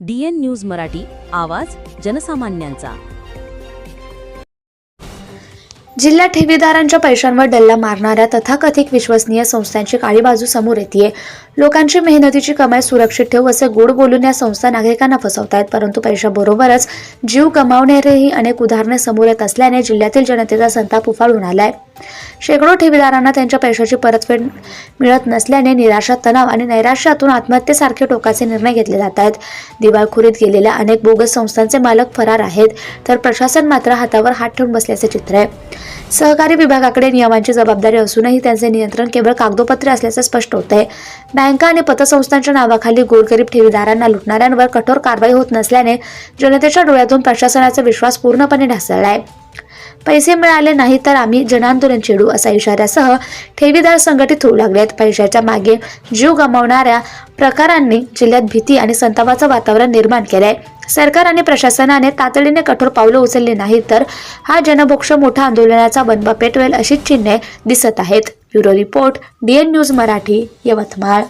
D news Marathi आवाज जनसामान्यांचा. जिल्हा ठेवीदारांच्या पैशांवर डल्ला मारणाऱ्या तथाकथित विश्वसनीय संस्थांची काळी बाजू समोर येते लोकांची मेहनतीची कमाई सुरक्षित ठेवू असे गोड बोलून या संस्था नागरिकांना फसवतायत परंतु पैशाबरोबरच जीव गमावणारेही अनेक उदाहरणे समोर येत असल्याने जिल्ह्यातील जनतेचा संताप उफाळून आलाय. शेकडो ठेवीदारांना त्यांच्या पैशाची परतफेड मिळत नसल्याने निराशा तणाव आणि नैराश्यातून आत्महत्येसारखे टोकाचे निर्णय घेतले जात आहेत. दिवाळखोरीत गेलेल्या अनेक बोगस संस्थांचे मालक फरार आहेत तर प्रशासन मात्र हातावर हात ठेवून बसल्याचे चित्र आहे. सहकारी विभागाकडे नियमांची जबाबदारी असूनही त्यांचे नियंत्रण केवळ कागदोपत्री असल्याचं स्पष्ट होत आहे. बँका आणि पतसंस्थांच्या नावाखाली गोरगरीब ठेवीदारांना लुटणाऱ्यांवर कठोर कारवाई होत नसल्याने जनतेच्या डोळ्यातून प्रशासनाचा विश्वास पूर्णपणे ढासळला आहे. पैसे मिळाले नाही तर आम्ही जनांदोलन छेडू असा इशाऱ्यासह ठेवीदार संघटित होऊ लागलेत. पैशाच्या मागे जीव गमावणाऱ्या प्रकारांनी जिल्ह्यात भीती आणि संतापाचं वातावरण निर्माण केलंय. सरकार आणि प्रशासनाने तातडीने कठोर पावलं उचलली नाही तर हा जनभोक्ष मोठा आंदोलनाचा बनबा पेटवेल अशी चिन्हे दिसत आहेत. Bureau report DN news Marathi Yavatmal.